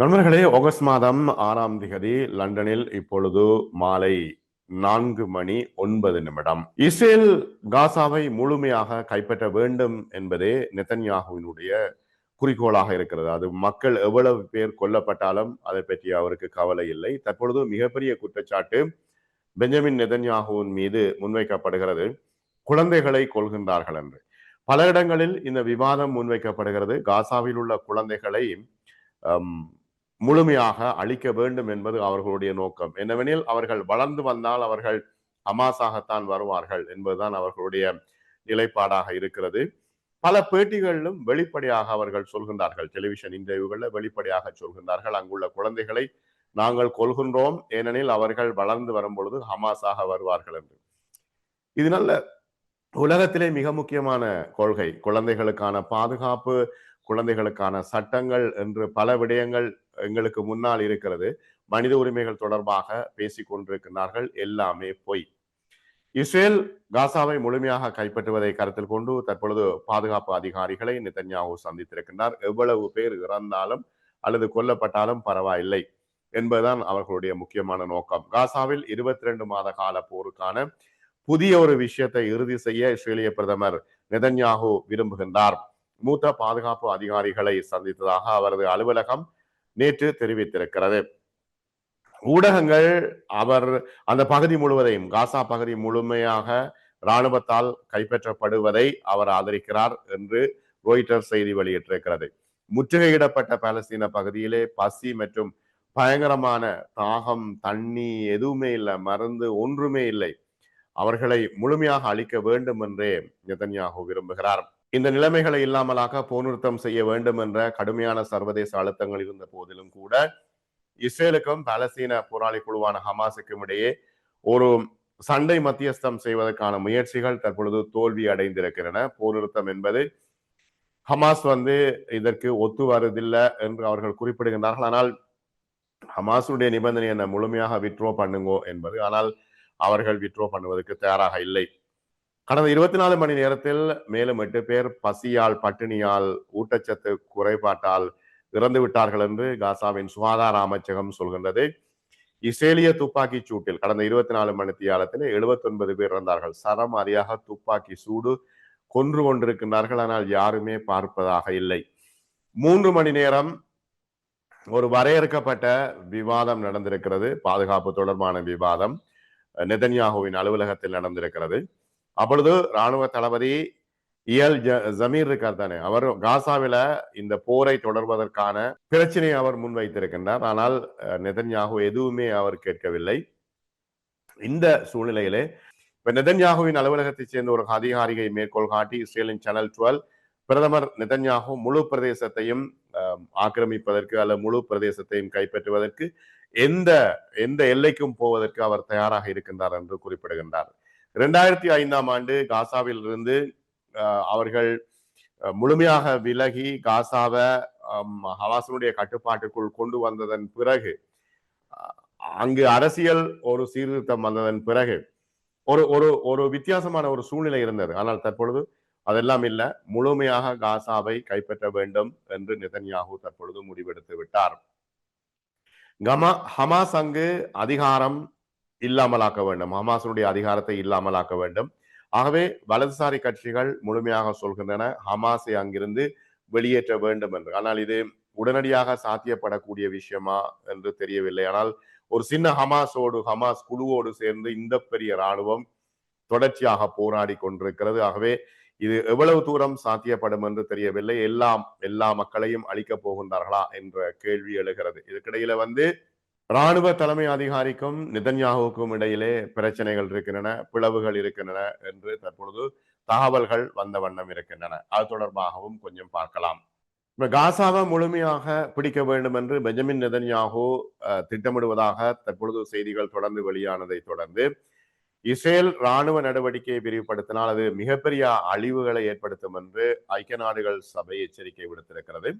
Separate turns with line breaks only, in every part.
நண்பர்களே ஆகஸ்ட் மாதம் ஆறாம் திகதி லண்டனில் இப்பொழுது மாலை நான்கு மணி ஒன்பது நிமிடம். இஸ்ரேல் காசாவை முழுமையாக கைப்பற்ற வேண்டும் என்பதே நெத்தன்யாகுவினுடைய குறிக்கோளாக இருக்கிறது. அது மக்கள் எவ்வளவு பேர் கொல்லப்பட்டாலும் அதை பற்றி அவருக்கு கவலை இல்லை. தற்பொழுது மிகப்பெரிய குற்றச்சாட்டு பெஞ்சமின் நெதன்யாகுவின் மீது முன்வைக்கப்படுகிறது. குழந்தைகளை கொள்கின்றார்கள் என்று. பல இடங்களில் இந்த விவாதம் முன்வைக்கப்படுகிறது. காசாவில் உள்ள குழந்தைகளை முழுமையாக அழிக்க வேண்டும் என்பது அவர்களுடைய நோக்கம். என்னவெனில் அவர்கள் வளர்ந்து வந்தால் அவர்கள் அமாசாகத்தான் வருவார்கள் என்பதுதான் அவர்களுடைய நிலைப்பாடாக இருக்கிறது. பல பேட்டிகளிலும் வெளிப்படையாக அவர்கள் சொல்கின்றார்கள். டெலிவிஷன் இன்டர்வியூகளில் வெளிப்படையாக சொல்கின்றார்கள். அங்குள்ள குழந்தைகளை நாங்கள் கொள்கின்றோம் ஏனெனில் அவர்கள் வளர்ந்து வரும் பொழுது ஹமாஸாக வருவார்கள் என்று. இது நல்ல உலகத்திலே மிக முக்கியமான கொள்கை குழந்தைகளுக்கான பாதுகாப்பு குழந்தைகளுக்கான சட்டங்கள் என்று பல விடயங்கள் எங்களுக்கு முன்னால் இருக்கிறது. மனித உரிமைகள் தொடர்பாக பேசிக் கொண்டிருக்கிறார்கள் எல்லாமே பொய். இஸ்ரேல் காசாவை முழுமையாக கைப்பற்றுவதை கருத்தில் கொண்டு தற்பொழுது பாதுகாப்பு அதிகாரிகளை நிதன்யாவு சந்தித்திருக்கின்றார். எவ்வளவு பேர் இறந்தாலும் அல்லது கொல்லப்பட்டாலும் பரவாயில்லை என்பதுதான் அவர்களுடைய முக்கியமான நோக்கம். காசாவில் இருபத்தி ரெண்டு மாத கால போருக்கான புதிய ஒரு விஷயத்தை இறுதி செய்ய இஸ்ரேலிய பிரதமர் நிதன்யாகு விரும்புகின்றார். மூத்த பாதுகாப்பு அதிகாரிகளை சந்தித்ததாக அவரது அலுவலகம் நேற்று தெரிவித்திருக்கிறது. ஊடகங்கள் அவர் அந்த பகுதி முழுவதையும் காசா பகுதி முழுமையாக இராணுவத்தால் கைப்பற்றப்படுவதை அவர் ஆதரிக்கிறார் என்று ரோய்டர் செய்தி வெளியிட்டிருக்கிறது. முற்றுகையிடப்பட்ட பாலஸ்தீன பகுதியிலே பசி மற்றும் பயங்கரமான தாகம் தண்ணி எதுவுமே இல்லை மருந்து ஒன்றுமே இல்லை. அவர்களை முழுமையாக அழிக்க வேண்டும் என்றே நெதன்யாகு விரும்புகிறார். இந்த நிலைமைகளை இல்லாமலாக போர்நிறுத்தம் செய்ய வேண்டும் என்ற கடுமையான சர்வதேச அழுத்தங்கள் இருந்த போதிலும் கூட இஸ்ரேலுக்கும் பாலஸ்தீன போராளி குழுவான ஹமாஸுக்கும் இடையே ஒரு சண்டை மத்தியஸ்தம் செய்வதற்கான முயற்சிகள் தற்பொழுது தோல்வி அடைந்திருக்கின்றன. போர்நிறுத்தம் என்பது ஹமாஸ் வந்து இதற்கு ஒத்து வருவதில்லை என்று அவர்கள் குறிப்பிடுகின்றார்கள். ஆனால் ஹமாஸுடைய நிபந்தனை என்ன? முழுமையாக விட்ரோ பண்ணுங்கோ என்பது. ஆனால் அவர்கள் விட்ரோ பண்ணுவதற்கு தயாராக இல்லை. கடந்த இருபத்தி நாலு மணி நேரத்தில் மேலும் எட்டு பேர் பசியால் பட்டினியால் ஊட்டச்சத்து குறைபாட்டால் இறந்து விட்டார்கள் என்று காசாவின் சுகாதார அமைச்சகம் சொல்கின்றது. இஸ்ரேலிய துப்பாக்கி சூட்டில் கடந்த இருபத்தி நாலு மணி தியாலத்தில் எழுபத்தி ஒன்பது பேர் இறந்தார்கள். சரமாரியாக துப்பாக்கி சூடு கொன்று கொண்டிருக்கின்றார்கள். ஆனால் யாருமே பார்ப்பதாக இல்லை. மூன்று மணி நேரம் ஒரு வரையறுக்கப்பட்ட விவாதம் நடந்திருக்கிறது. பாதுகாப்பு தொடர்பான விவாதம். நெதன்யாகுவின் அலுவலகத்தில் நடந்திருக்கிறது. அப்பொழுது ராணுவ தளபதி இயல் ஜமீர் இருக்கார் தானே. அவர் காசாவில இந்த போரை தொடர்வதற்கான பிரச்சனையை அவர் முன்வைத்திருக்கின்றார். ஆனால் நெதன்யாகு எதுவுமே அவர் கேட்கவில்லை. இந்த சூழ்நிலையிலே இப்ப நெதன்யாகுவின் அலுவலகத்தைச் சேர்ந்த ஒரு அதிகாரியை மேற்கோள் காட்டி இஸ்ரேலின் சேனல் டுவெல் பிரதமர் நெதன்யாகு முழு பிரதேசத்தையும் ஆக்கிரமிப்பதற்கு அல்ல முழு பிரதேசத்தையும் கைப்பற்றுவதற்கு எந்த எந்த எல்லைக்கும் போவதற்கு அவர் தயாராக இருக்கின்றார் என்று குறிப்பிடுகின்றார். இரண்டாயிரத்தி ஐந்தாம் ஆண்டு காசாவில் இருந்து அவர்கள் முழுமையாக விலகி காசாவை ஹவாசனுடைய கட்டுப்பாட்டுக்குள் கொண்டு வந்ததன் பிறகு அங்கு அரசியல் ஒரு சீர்திருத்தம் வந்ததன் பிறகு ஒரு ஒரு ஒரு வித்தியாசமான ஒரு சூழ்நிலை இருந்தது. ஆனால் தற்பொழுது அதெல்லாம் இல்லை. முழுமையாக காசாவை கைப்பற்ற வேண்டும் என்று நிதன்யாகு தற்பொழுது முடிவெடுத்து விட்டார். கமா ஹமாஸ் அங்கு அதிகாரம் இல்லாமலாக்க வேண்டும். ஹமாஸனுடைய அதிகாரத்தை இல்லாமலாக்க வேண்டும். ஆகவே வலதுசாரி கட்சிகள் முழுமையாக சொல்கின்றன ஹமாஸை அங்கிருந்து வெளியேற்ற வேண்டும் என்று. ஆனால் இது உடனடியாக சாத்தியப்படக்கூடிய விஷயமா என்று தெரியவில்லை. ஆனால் ஒரு சின்ன ஹமாஸோடு ஹமாஸ் குழுவோடு சேர்ந்து இந்த பெரிய இராணுவம் தொடர்ச்சியாக போராடி கொண்டிருக்கிறது. ஆகவே இது எவ்வளவு தூரம் சாத்தியப்படும் என்று தெரியவில்லை. எல்லாம் எல்லா மக்களையும் அழிக்கப் போகின்றார்களா என்ற கேள்வி எழுகிறது. இதுக்கிடையில வந்து ராணுவ தலைமை அதிகாரிக்கும் நிதன்யாகுக்கும் இடையிலே பிரச்சனைகள் இருக்கின்றன பிளவுகள் இருக்கின்றன என்று தற்பொழுது தகவல்கள் வந்த வண்ணம் இருக்கின்றன. அது தொடர்பாகவும் கொஞ்சம் பார்க்கலாம். இப்ப காசாவை முழுமையாக பிடிக்க வேண்டும் என்று பெஞ்சமின் நெதன்யாகு திட்டமிடுவதாக தற்பொழுது செய்திகள் தொடர்ந்து வெளியானதை தொடர்ந்து இஸ்ரேல் ராணுவ நடவடிக்கையை விரிவுபடுத்தினால் அது மிகப்பெரிய அழிவுகளை ஏற்படுத்தும் என்று ஐக்கிய நாடுகள் சபை எச்சரிக்கை விடுத்திருக்கிறது.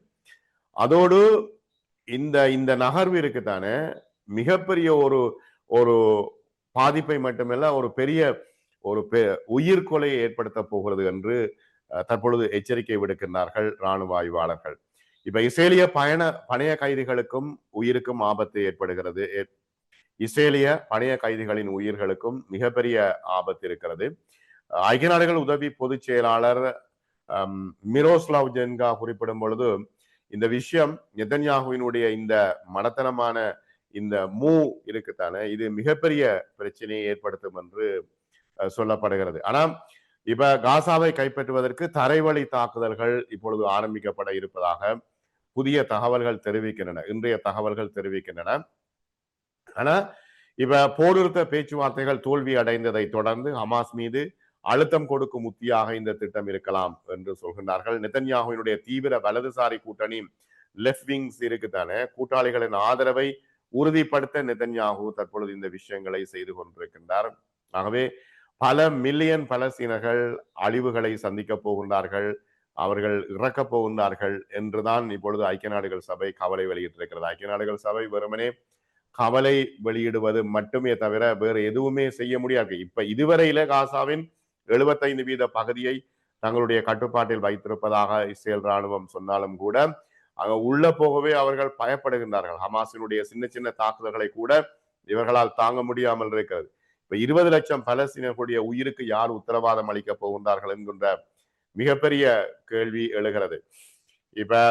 அதோடு இந்த இந்த நகர்வு இருக்குத்தானே மிகப்பெரிய ஒரு ஒரு பாதிப்பை மட்டுமல்ல ஒரு பெரிய ஒரு உயிர்கொலையை ஏற்படுத்த போகிறது என்று தற்பொழுது எச்சரிக்கை விடுக்கின்றார்கள் இராணுவ ஆய்வாளர்கள். இப்ப இஸ்ரேலிய பயண பணைய கைதிகளுக்கும் உயிருக்கும் ஆபத்து ஏற்படுகிறது. ஏ- இஸ்ரேலிய பணைய கைதிகளின் உயிர்களுக்கும் மிகப்பெரிய ஆபத்து இருக்கிறது. ஐக்கிய நாடுகள் உதவி பொதுச் செயலாளர் மிரோஸ்லாவ் ஜென்கா குறிப்பிடும் பொழுது இந்த விஷயம் நெதன்யாகுவினுடைய இந்த மடத்தனமான இந்த மூ இருக்குத்தானே இது மிகப்பெரிய பிரச்சனையை ஏற்படுத்தும் என்று சொல்லப்படுகிறது. ஆனால் இப்ப காசாவை கைப்பற்றுவதற்கு தரைவழி தாக்குதல்கள் இப்பொழுது ஆரம்பிக்கப்பட இருப்பதாக புதிய தகவல்கள் தெரிவிக்கின்றன இன்றைய தகவல்கள் தெரிவிக்கின்றன. ஆனா இப்ப போர் நிறுத்த பேச்சுவார்த்தைகள் தோல்வி அடைந்ததை தொடர்ந்து ஹமாஸ் மீது அழுத்தம் கொடுக்கும் உத்தியாக இந்த திட்டம் இருக்கலாம் என்று சொல்கின்றார்கள். நெதன்யாகுவினுடைய தீவிர வலதுசாரி கூட்டணி லெஃப்ட் விங்ஸ் இருக்குதானே? கூட்டாளிகளின் ஆதரவை உறுதிப்படுத்த நெதன்யாகு தற்பொழுது இந்த விஷயங்களை செய்து கொண்டிருக்கின்றார். ஆகவே பல மில்லியன் பலஸ்தீனர்கள் அழிவுகளை சந்திக்க போகின்றார்கள். அவர்கள் இறக்கப் போகின்றார்கள் என்றுதான் இப்பொழுது ஐக்கிய நாடுகள் சபை கவலை வெளியிட்டிருக்கிறது. ஐக்கிய நாடுகள் சபை வெறுமனே கவலை வெளியிடுவது மட்டுமே தவிர வேறு எதுவுமே செய்ய முடியாது. இப்ப இதுவரையில காசாவின் எழுபத்தைந்து வீத பகுதியை தங்களுடைய கட்டுப்பாட்டில் வைத்திருப்பதாக இஸ்ரேல் ராணுவம் சொன்னாலும் கூட அங்க உள்ள போகவே அவர்கள் பயப்படுகின்றார்கள். ஹமாஸினுடைய சின்ன சின்ன தாக்குதல்களை கூட இவர்களால் தாங்க முடியாமல் இருக்கிறது. இப்ப இருபது லட்சம் பலஸ்தீனர்களுடைய உயிருக்கு யார் உத்தரவாதம் அளிக்க போகின்றார்கள் என்கின்ற மிகப்பெரிய கேள்வி எழுகிறது. இப்ப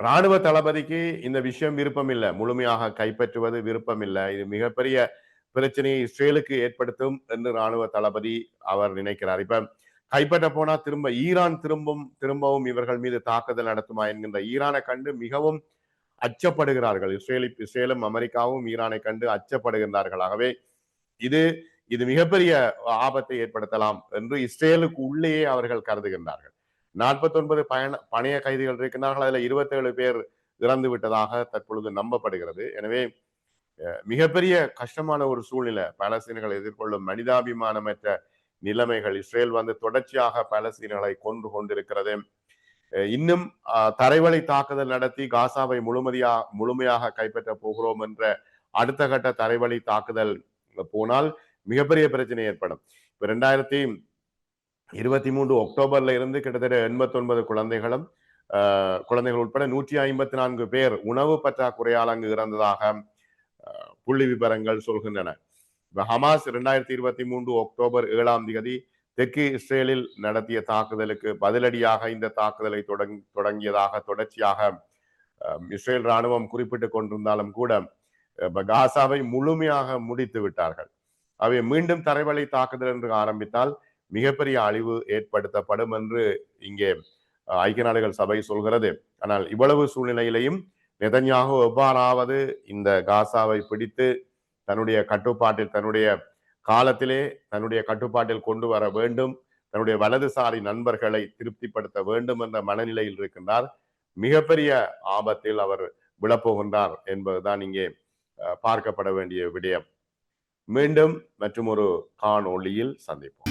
ராணுவ தளபதிக்கு இந்த விஷயம் விருப்பம் இல்லை முழுமையாக கைப்பற்றுவது விருப்பம் இல்லை இது மிகப்பெரிய பிரச்சனையை இஸ்ரேலுக்கு ஏற்படுத்தும் என்று ராணுவ தளபதி அவர் நினைக்கிறார். இப்ப கைப்பற்ற போனா திரும்ப ஈரான் திரும்பும் திரும்பவும் இவர்கள் மீது தாக்குதல் நடத்துமா என்கின்ற ஈரானை கண்டு மிகவும் அச்சப்படுகிறார்கள். இஸ்ரேலி இஸ்ரேலும் அமெரிக்காவும் ஈரானை கண்டு அச்சப்படுகின்றார்கள். ஆகவே இது இது மிகப்பெரிய ஆபத்தை ஏற்படுத்தலாம் என்று இஸ்ரேலுக்கு உள்ளேயே அவர்கள் கருதுகின்றார்கள். நாற்பத்தி ஒன்பது பயண பணைய கைதிகள் இருக்கின்றார்கள். அதுல இருபத்தேழு பேர் இறந்து விட்டதாக தற்பொழுது நம்பப்படுகிறது. எனவே மிகப்பெரிய கஷ்டமான ஒரு சூழ்நிலை. பாலஸ்தீனர்கள் எதிர்கொள்ளும் மனிதாபிமானமற்ற நிலைமைகள். இஸ்ரேல் வந்து தொடர்ச்சியாக பாலஸ்தீனர்களை கொன்று கொண்டிருக்கிறது. இன்னும் தரைவழி தாக்குதல் நடத்தி காசாவை முழுமதியா முழுமையாக கைப்பற்ற போகிறோம் என்ற அடுத்த கட்ட தரைவழி தாக்குதல் போனால் மிகப்பெரிய பிரச்சனை ஏற்படும். இப்ப ரெண்டாயிரத்தி இருபத்தி மூன்று அக்டோபர்ல இருந்து கிட்டத்தட்ட எண்பத்தி ஒன்பது குழந்தைகளும் குழந்தைகள் உட்பட நூற்றி ஐம்பத்தி நான்கு பேர் உணவு பற்றாக்குறையால் அங்கு இறந்ததாக புள்ளி விவரங்கள் சொல்கின்றன ஹமாஸ் இரண்டாயிரத்தி இருபத்தி மூன்று அக்டோபர் ஏழாம் தேதி தெற்கு இஸ்ரேலில் நடத்திய தாக்குதலுக்கு பதிலடியாக இந்த தாக்குதலை தொடங் தொடங்கியதாக தொடர்ச்சியாக இஸ்ரேல் ராணுவம் குறிப்பிட்டு கொண்டிருந்தாலும் கூட காசாவை முழுமையாக முடித்து விட்டார்கள். அவை மீண்டும் தரைவழி தாக்குதல் என்று ஆரம்பித்தால் மிகப்பெரிய அழிவு ஏற்படுத்தப்படும் என்று இங்கே ஐக்கிய நாடுகள் சபை சொல்கிறது. ஆனால் இவ்வளவு சூழ்நிலையிலையும் நெதன்யாகு எவ்வாறாவது இந்த காசாவை பிடித்து தன்னுடைய கட்டுப்பாட்டில் தன்னுடைய காலத்திலே தன்னுடைய கட்டுப்பாட்டில் கொண்டு வர வேண்டும் தன்னுடைய வலதுசாரி நண்பர்களை திருப்திப்படுத்த வேண்டும் என்ற மனநிலையில் இருக்கின்றார். மிகப்பெரிய ஆபத்தில் அவர் விழப்போகின்றார் என்பதுதான் இங்கே பார்க்கப்பட வேண்டிய விடயம். மீண்டும் மற்றும் ஒரு காணொளியில் சந்திப்போம்.